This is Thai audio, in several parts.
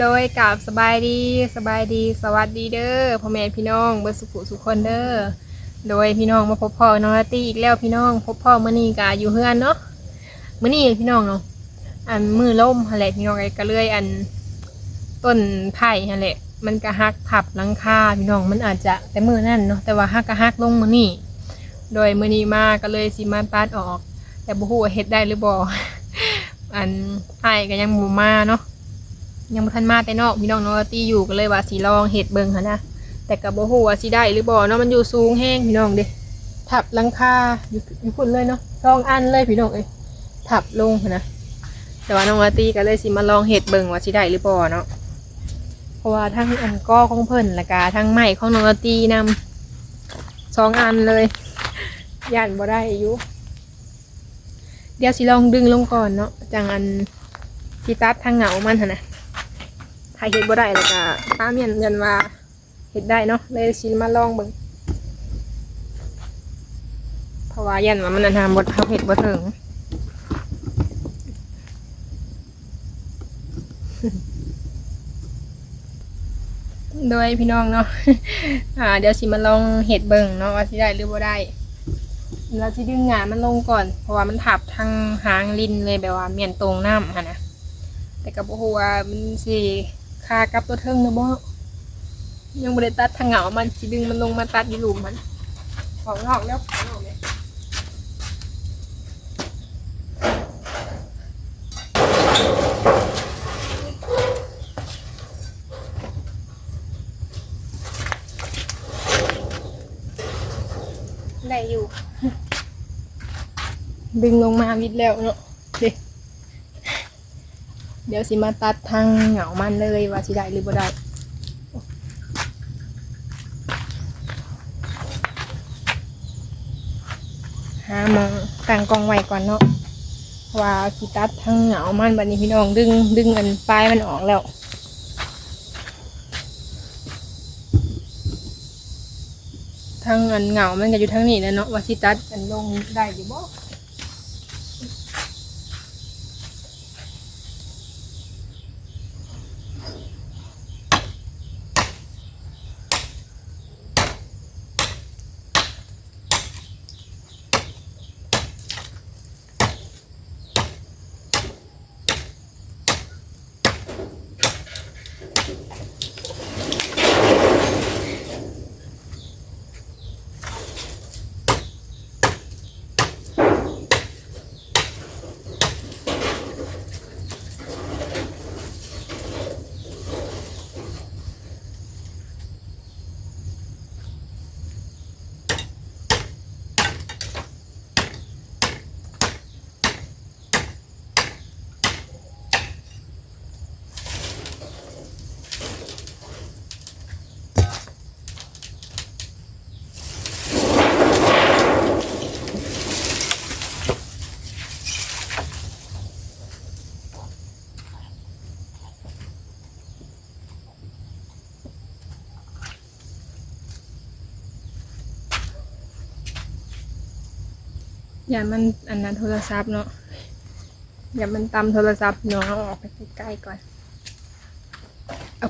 โดยกับสบายดีสบายดีสวัสดีเด้อพ่อแม่พี่น้องเบิร์สุขุสุขคนเด้อโดยพี่น้องมาพบพ่อน้องอาตี้อีกแล้วพี่น้อง พบพ่อมื่อนี้กะอยู่เฮือนเนาะมื่อนี้พี่น้องเนาะอันมือล่มหั่นแหละพี่น้องไอ้ก็เลยอันต้นไผ่หั่นแหละมันก็หักทับหลังคาพี่น้องมันอาจจะแต่มือนั่นเนาะแต่ว่าหักก็หักลงมื่อนี้โดยมื่อนี้มาก็เลยสิมาตัดออก แต่บ่ฮู้ว่าเฮ็ดได้หรือบ่อันไอ้ก็ยังบ่มาเนาะ ยังบ่ทันมาแต่นอกพี่น้องน้องตีอยู่ก็เลยว่าสิลองเฮ็ดเบิ่งหั่นนะแต่ก็บ่ฮู้ว่าสิได้หรือบ่เนาะมันอยู่สูงแฮงพี่น้องเด้ทับหลังคาอยู่อยู่พุ่นเลยเนาะสองอันเลยพี่น้องเอ้ยทับลงหั่นนะแต่ว่าน้องอาตีก็เลยสิมาลองเฮ็ดเบิ่งว่าสิได้หรือบ่เนาะเพราะว่าทั้งอันก้อของเพิ่นและกาทั้งไม้ของน้องอาตีนำสองอันเลยย่านบ่ได้อายู่เดี๋ยวสิลองดึงลงก่อนเนาะจังอันสิตัดทางเหงามันหั่นนะ ถ้าเห็ดบ่ได้แล้วก็ป้าเมียนยันว่าเห็ดได้เนาะเลยชิมมาลองเบิ่งเพราะว่ายันว่ามันอันทำบดเขาเห็ดบ่ถึงโดยพี่น้องเนาะ อ่า เดี๋ยวสิมาลองเห็ดเบิ่งเนาะว่าสิได้หรือบ่ได้ เราสิดึงงานมันลงก่อน เพราะว่ามันทับทางหางลินเลยแบบว่าเมียนตรงน้ำนนะ แต่กับโอ้โหว่ามันสิ คากับตัวเทิงนะบ่ยังบ่ได้ตัดทางเหงามันสิดึงมันลงมาตัดอยู่หลุมมันออกนอกแล้วออกนอกเลยได้อยู่ ดึงลงมาวิดแล้วเนาะเด็ เดี๋ยวสิมาตัดทางเหงามันเลยว่าสิได้หรือบ่ได้หามองตั้งกองไว้ก่อนเนาะว่าสิตัดทางเหงามันบัดนี้พี่น้องดึงดึงอันปลายมันออกแล้วทางอันเหงามันก็อยู่ทางนี้แหล้วเนาะว่าสิตัดอันลงได้อยู่บ่ อย่ามันอันนั้นโทรศัพท์เนาะอย่ามันตำโทรศัพท์เนาะเอาออกไปใกล้ๆก่อนอ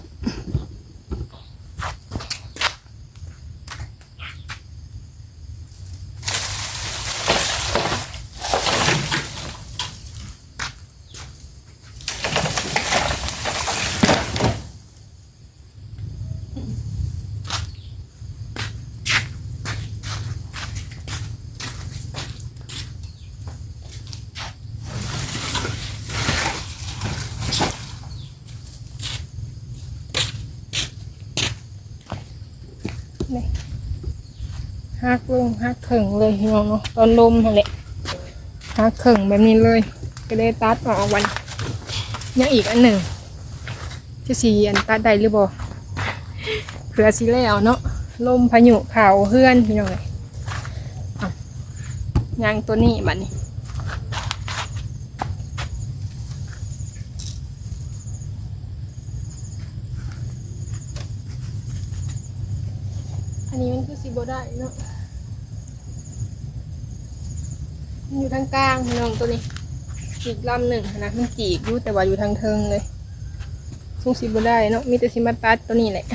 หักลงหักเข่งเลยพี่น้องเนาะตอนลมนั่นแหละหักเข่งแบบนี้เลย ก็ได้ตัดออกวันยังอีกอันหนึ่งจะสีอันตัดได้หรือบ่เผื่อสิแล้วเนาะลมพายุเข่าวเฮือนพี่น้องเลยอะยางตัวนี้บัดนี้อันนี้มันคือสีโบได้เนาะมัน อยู่ทางกลางพี่น้องตัวนี้อีกลำหนึ่งนะมันจีกอยู่แต่ว่าอยู่ทางเทิงเลยสู้สิบได้เนาะมีแต่สิมาตัดตัวนี้แหละ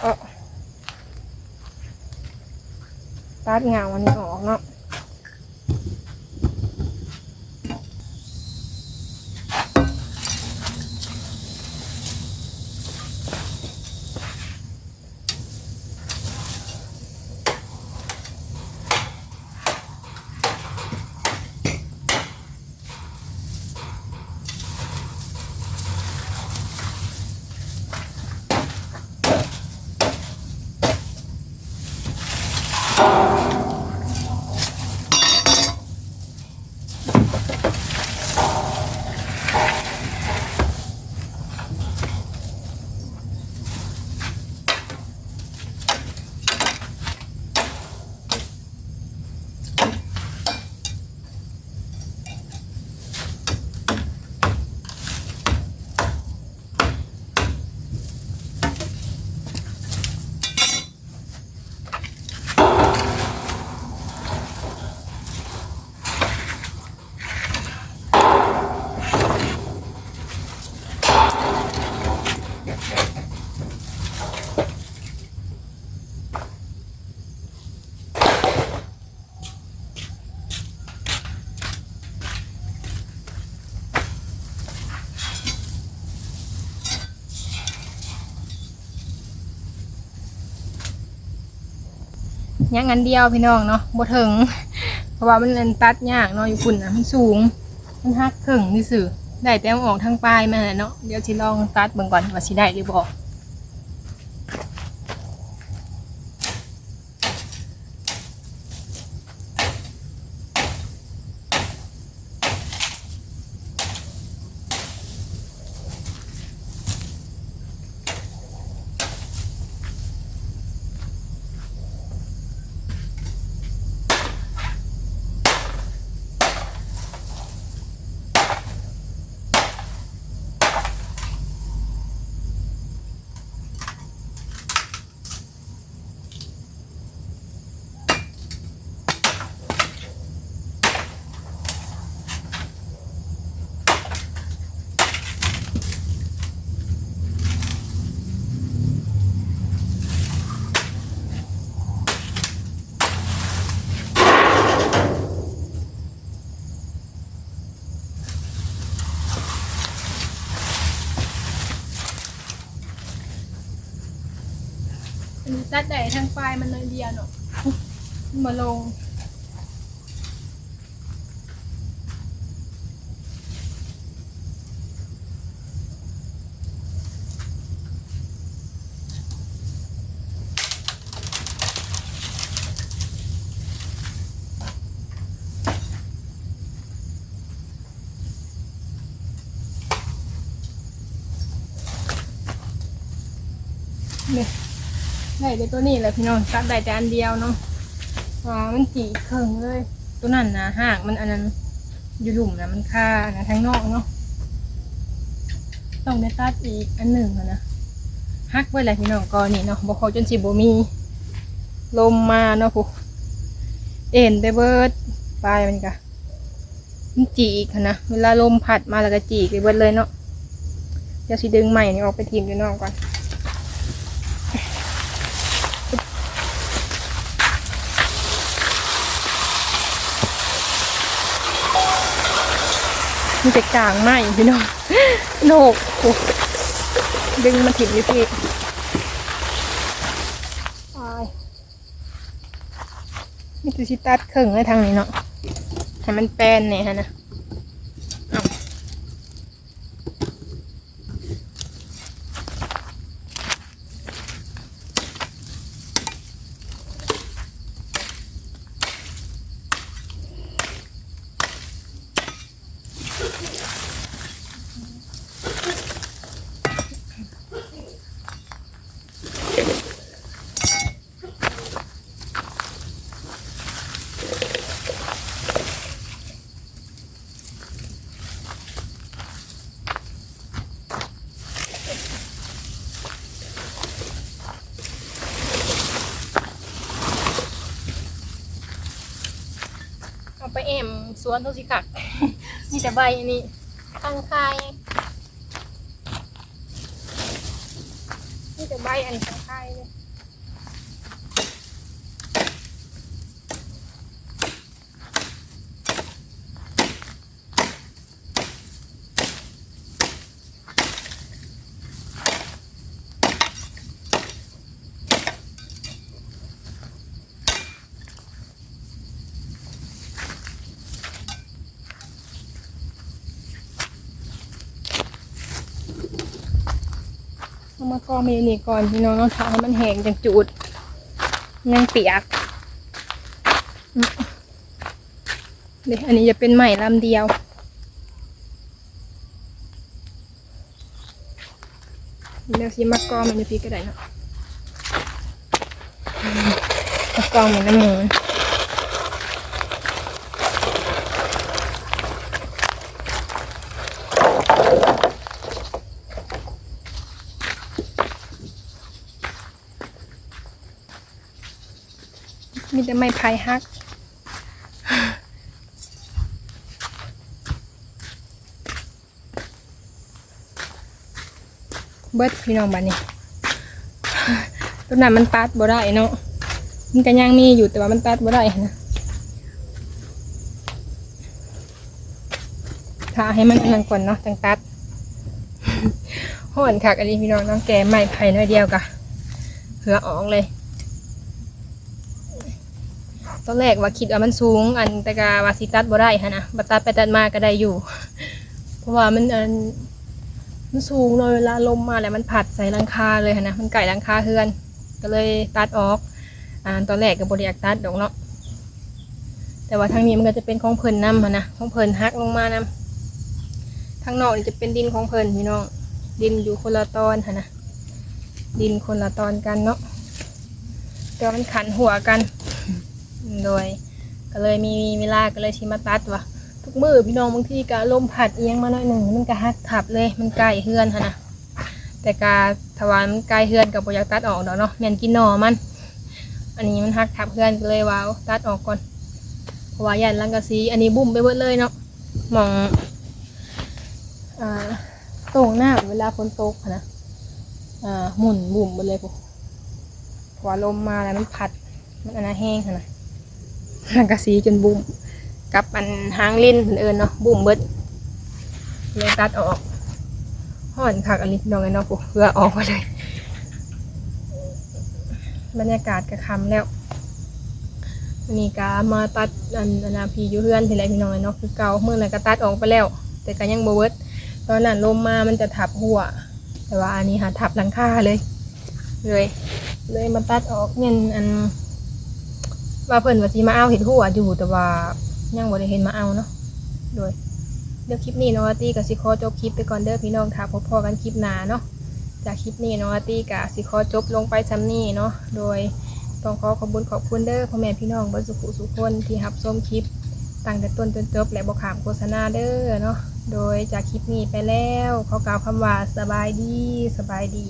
เอาตัดเงาวันนี้ออกเนาะ ยังอันเดียวพี่น้องเนาะบ่ถึง เพราะว่ามันอันตัดยากเนาะอยู่ฝุ่นนะมันสูง มันหักเถิงนี่สื่อได้แต่เอาออกทางปลายมาเนาะเดี๋ยวสิลองตัดเบิ่งก่อนว่าสิได้หรือบ่ ตัดได้ทางปลายมันน้อยเดียวเนาะมาลงเนี่ย ได้แต่ตัวนี้แหละพี่น้องตัดได้แต่อันเดียวเนาะว่ามันจีเคิงเลย ตัวนั้นนะหากมันอันนั้นอยู่หลุมนะมันคาอันนะทั้งนอกเนาะต้องได้ตัดอีกอันหนึ่งนะฮักไว้แหละพี่น้องกอนี่เนาะบอกเขาจนสิบมี ลมมาเนาะผู้เอ็นไปเบิดปลายมันกะมันจีกอะนะเวลาลมพัดมาแล้วก็จีกไปเบิดเลยเนาะเดี๋ยวสิดึงใหม่นี่ออกไปทีมอยู่นอกก่อน มีแต่กลางไหมพี่น้องโนกโอ้ดึงมาถิ่นอยู่พี่ตายมีแต่ชิตัดเครื่องให้ทางนี้เนาะให้มันแปลนเนี่ยฮะนะ วนทุกสิคักมีแต่ใบอันนี้ตังคายมีแต่ใบอันตังคายเลย เอามากองมีนี่ก่อนพี่น้องต้องทาให้มันแห้งจังจูดยังเปียกเดี๋ยวอันนี้จะเป็นใหม่ลำเดียวเดี๋ยวสิมากองมันจะพีก็ได้เนาะมากองเหมือนน้ำมูมี ไม้ไผ่ฮัก เบิดพี่น้องบ้านนี้ต้นนั้นมันตัดบ่ได้เนาะมันก็ยังมีอยู่แต่ว่ามันตัดบ่ได้นะถ้าให้มันอันนั้นก่อนเนาะจังตัดห่อนคักอันนี้พี่น้องน้องแกใหม่ไผ่น้อยเดียวกะเหือออกเลย ตอนแรกว่าคิดว่ามันสูง อันแต่กาว่าสิตัดบ่ได้ฮะนะบัตัดไปตัดมาก็ได้อยู่ เพราะว่ามันอันมันสูงเลยเวลาลมมาแล้วมันผัดใส่หลังคาเลยค่ะนะมันไก่หลังคาเฮือน ก็เลยตัดออกอ่าตอนแรกกับบริยากตัดดอกเนาะแต่ว่าทางนี้มันก็จะเป็นของเพลินน้ำค่ะนะของเพลินฮักลงมานํทางนอกนี่จะเป็นดินของเพลินพี่น้องดินอยู่คนละตอนค่ะนะดินคนละตอนกันเนาะแต่ว่ามันขันหัวกัน โดย ก็เลยมีเวลาก็เลยชิมาตัดว่ะทุกมือพี่น้องบางทีก็ลมพัดเอียงมาหน่อยหนึ่งมันก็ฮักทับเลยมันไกลเฮือนค่ะนะแต่กาทวารมันไกลเฮือนกับโบยากตัดออกดอเนาะแม่นกินหนอมัน อันนี้มันฮักทับเฮือนก็เลยว้าวตัดออกก่อนเพราะว่ายันลังกะซีอันนี้บุ่มไปเบิดเลยเนาะมองอ่าโต่งหน้าเวลาฝนตกนะอ่าหมุนบุ่มไปเลยพวกเพราะว่าลมมาแล้วมันพัดมันอันนั้นแห้งค่ะนะลังกะซีจนบุ่มกับอันหางลิ้นเพิ่นเอิญเนาะบุ่มเบิดเลยตัดออกห่อนคักอันนี้น้องไอ้เนาะปุ๊เพื่อออกมาเลย บรรยากาศกระคำแล้วนนี้ก็มาตัดอันนาพีอยู่เพื่อนทีไรพี่น้องไอ้เนาะคือเก่าเมื่อไหร่ก็ตัดออกไปแล้ว แต่ก็ยังบ่เบิดตอนนั้นลมมามันจะทับหัว แต่ว่าอันนี้หาทับหลังคาเลย เลย เลยมาตัดออกเนี่ยอัน ว่าเพิ่นว่าสิมาเอาเห็ดหัวอยู่แต่ว่ายังบ่ได้เห็นมาเอาเนาะโดยเดี๋ยวคลิปนี้น้องอาร์ตี้กับสิขอจบคลิปไปก่อนเด้อพี่น้องค่ะพบพอกันคลิปหน้าเนาะจากคลิปนี้น้องอาร์ตี้กับสิขอจบลงไปซ้ำนี้เนาะโดยต้องขอขอบคุณขอบคุณเด้อพ่อแม่พี่น้องบนสุขุสุขคนที่รับชมคลิปตั้งแต่ต้นจนจบและบ่ขามโฆษณาเด้อเนาะโดยจากคลิปนี้ไปแล้วขอกล่าวคำว่าสบายดีสบายดี